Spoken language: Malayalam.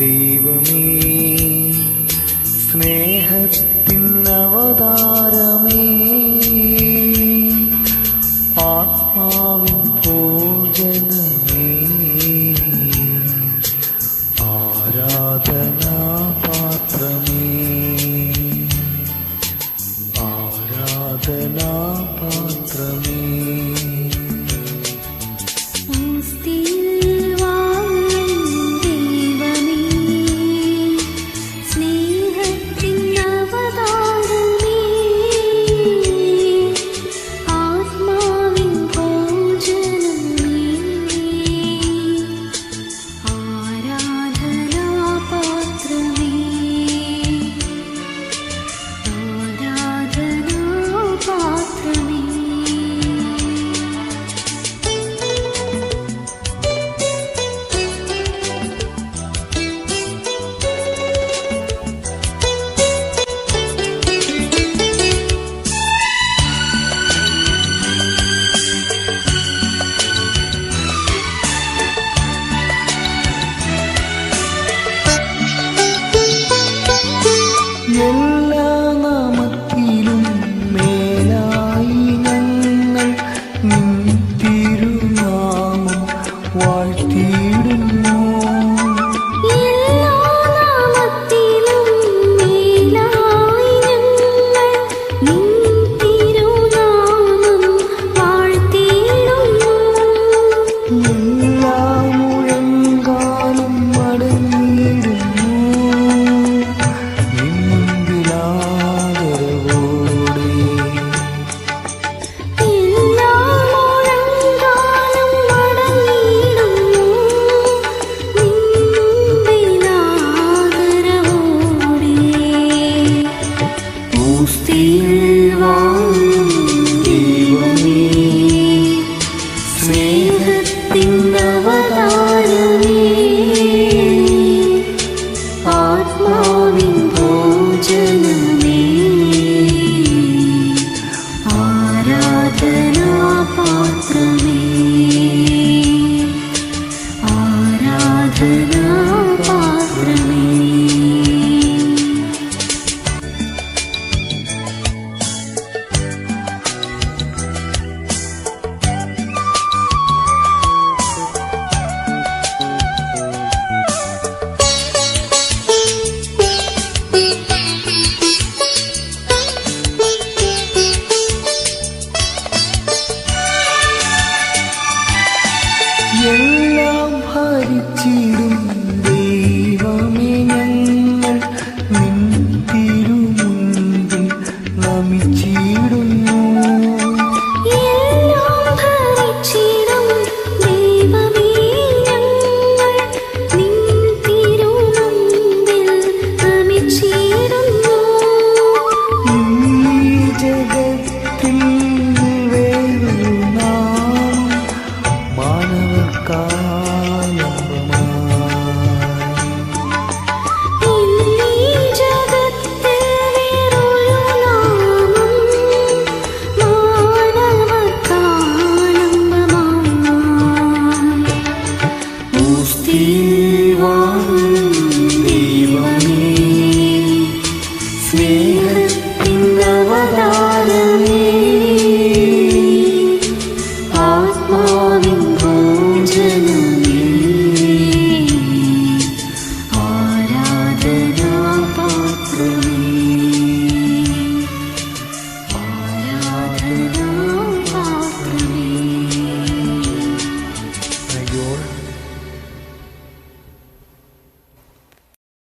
ദൈവമേ സ്നേഹത്തിൻ അവതാരമേ ആത്മാവിൻ you. എല്ലാം ദൈവമേ ഞങ്ങൾ നിൻ തിരുമുൻപിൽ നമിച്ചി